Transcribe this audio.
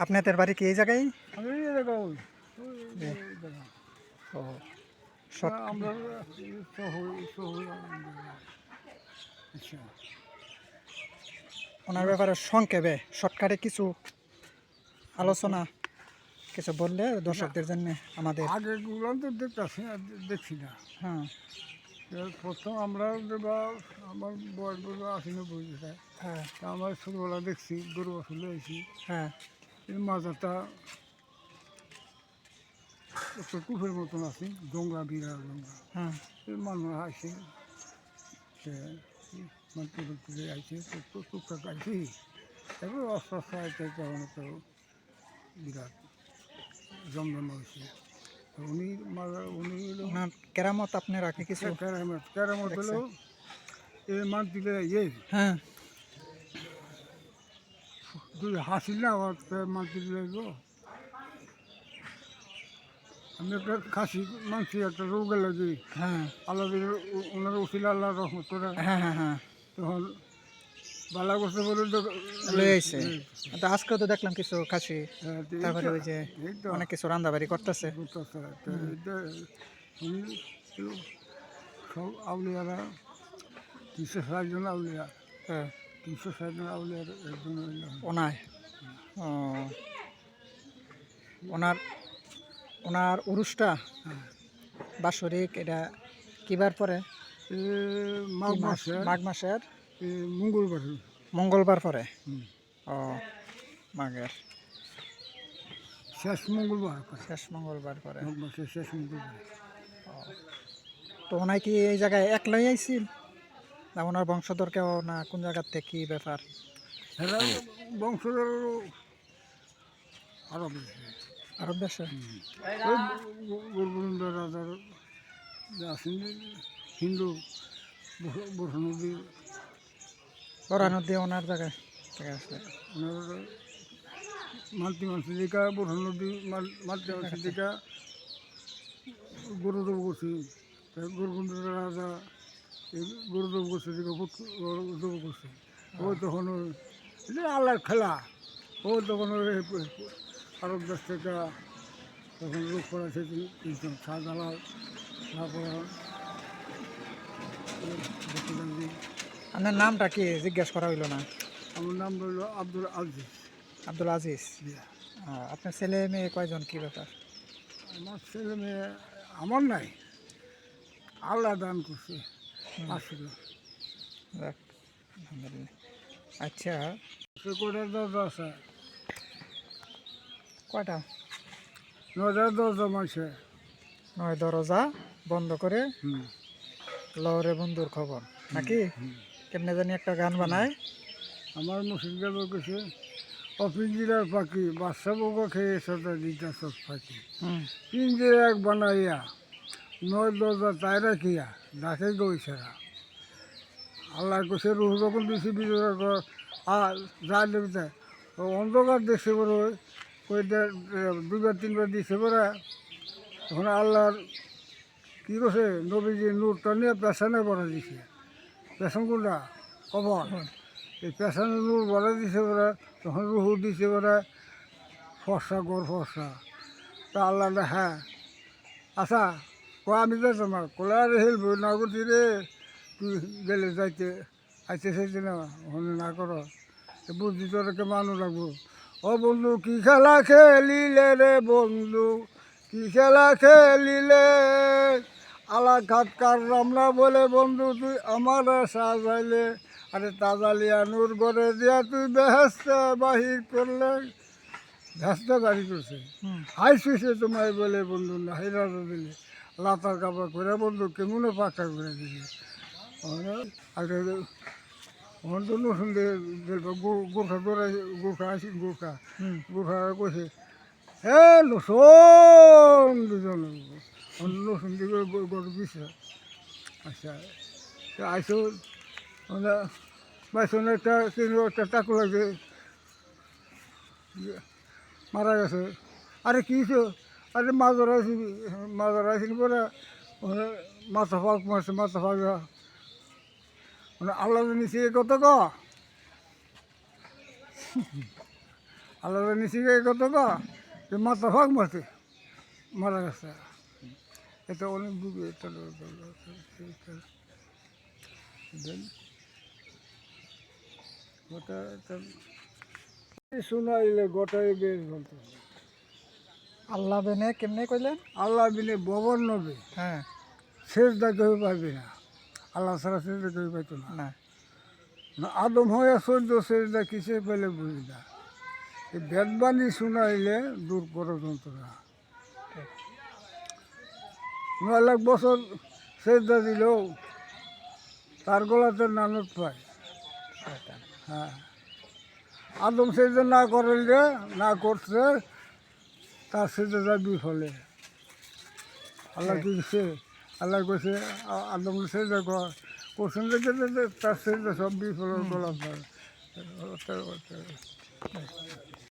আপনাদের বাড়ি কি এই জায়গায়। ও আমরা আচ্ছা। ওনার ব্যাপারে সংক্ষেপে শর্টকাটে কিছু আলোচনা কিছু বললে দর্শকদের জন্য আমাদের তো দেখতেছি দেখছি না। হ্যাঁ। প্রথম আমরা বা আমার বয়স বলব আশি নব্বই হ্যাঁ। তা আমরা ছোটোবেলা দেখছি গরু বছর হয়েছি হ্যাঁ। এই মাজাটা একটা কুফের মতন আছে জঙ্গা বিড়া জঙ্গা হ্যাঁ। এই মানুষ আসে সে মাটি তুলে টুকটাক আইছি। তারপর আস্তে আস্তে তখন তো বিরাট জমজম হয়েছে উনি মারা উনি হলো ওনার কেরামত আপনি রাখে কিছু ক্যারামত ক্যারামত হলো এই মান দিলে ইয়ে হ্যাঁ দুই হাসিল না আবার মান দিলে গো আমি একটা খাসি মানছি একটা রোগে লাগি হ্যাঁ আল্লাহ দিলে ও- ওনার উচিল আল্লাহ রহমত করে হ্যাঁ হ্যাঁ হ্যাঁ তখন করতে বলে তো দেখলাম কিছু খাসি। হ্যাঁ, তো এই তারপরে ওই যে অনেক কিছু রান্দাবাড়ি করতেছে। সব আউলিয়ারা তিনশো ষাট আউলিয়া। হ্যাঁ। তিনশো ষাট আউলিয়ার একজন ওনায় ওনার? ওনার উরুসটা হ্যাঁ। এটা কিবার পরে? মাঘ কি মাস? মাসে মাঘ মাসের? মঙ্গলবার মঙ্গলবার পরে। ও মাঘের। শেষ মঙ্গলবার শেষ মঙ্গলবার পরে। শেষ মঙ্গলবার। তো ওনায় কি এই জায়গায় একলাই আইছিল? না ওনার বংশধর কেউ না কোন জায়গার থেকে কি ব্যাপার? বংশধর আরব আরব দেশে? রাজার হিন্দু বসু বড়া নদী ওনার জায়গায় নদী গুরুদেব গোসি গোলবন্দ রাজা গুরুদেব গোসি গুরুদেব গোসি ও তখন আল্লাহর খেলা। ও তখন আরব দেশ থেকে তখন লোক করা তিনজন শাহজালাল তারপরে আপনার নামটা কি? জিজ্ঞেস করা হইল না। আমার নাম রইল আব্দুল আজিজ। আব্দুল আজিজ? আপনার ছেলে মেয়ে কয়জন? কি ব্যাপার? আমার ছেলে মেয়ে আমার নাই। আল্লাহ দান করছে। আসলে। আচ্ছা। সে কটা দরজা আছে? কয়টা? নয়টা দরজা মাসে নয় দরজা বন্ধ করে লহরে বন্ধুর খবর। নাকি? কেমনে জানি একটা গান বানায়। আমার মুর্শিদগার কেছে অপিঞ্জিরার পাখি বাচ্চা বোকা খেয়ে সাথে দিতা সব পাখি। পিঞ্জিরা এক বানাইয়া নয় দরজা তাই রাখিয়া ডাকে গৈছেরা আল্লাহ কছে রুহ যখন দিছি বিজয় আর যা ও অন্ধকার দেখছে বড় দে- দুবার তিনবার দিছে বড়। তখন আল্লাহর কী করছে নবীজি নূরটা নিয়ে পেছনে বড় দিছে। পেছন কোনটা কবর। এই পেছনে নূর বড় দিছে বড় তখন রুহু দিছে বড় ফর্সা গড় ফর্সা তা আল্লাহ হ্যাঁ আচ্ছা ক আমি তো তোমার কোলা রে হেলব না করছি রে তুই গেলে যাইতে আইতে চাইতে না হলে না করো বুদ্ধি তোরকে মানু লাগবো। ও বন্ধু কি খেলা খেলিলে রে বন্ধু? কি খেলা খেলিলে? আলা ঘাট কার রামনা বলে বন্ধু তুই আমার সাজাইলে আরে তাজালিয়া নূর গড়ে দিয়া তুই বেহেস্তে বাহির করলে। ভেস্তে বাড়ি করছে। হাই শুয়েছে তোমায় বলে বন্ধু না হেরা দিলে। লাতার কাপড় করে বন্ধু কেমনে পাকা করে দিলে? আগে তো নতুন গোর্খা দৌড়াই গোর্খা আসি গোর্খা হুম। কইছে হে নসন দুজন। নসুন দিকে গরু দিছে। আচ্ছা আইসো মানে বাইসন একটা কিনো একটা টাকু লাগে। মারা গেছে। আরে কী আরে মাছ ধরাইছি মাছ ধরাইছি পরে মাথা ফাঁক মারছে, মাথা ফাঁক। মানে আল্লাহ নিচে কত ক। আল্লাহ নিচে কত যে মাথা ভাগ মারতে মারা গেছে। এটা অনেক দূরে এটা গোটা শোনাইলে গোটাই বেশ বলতে আল্লাহ বেনে কেমনে কইলেন? আল্লাহ বিনে ববর নবে। হ্যাঁ। শেষ দা কেউ পাইবে না। আল্লাহ ছাড়া শেষ দা কেউ পাইতো না। আদম হয়ে সহ্য শেষ দা কিসে পেলে বুঝি না। এই বেদবাণী শোনাইলে দূর করে যন্ত্রণা। নয় লাখ বছর শেষ দা দিলেও তার গলাতে নানত পায়। হ্যাঁ। আদম সেজে না করলে না করছে তার সেজে যা বিফলে। আল্লাহ কি দিছে আল্লাহ কইছে আদম সেজে কর। করছেন যে তার সেজে সব বিফলের গলা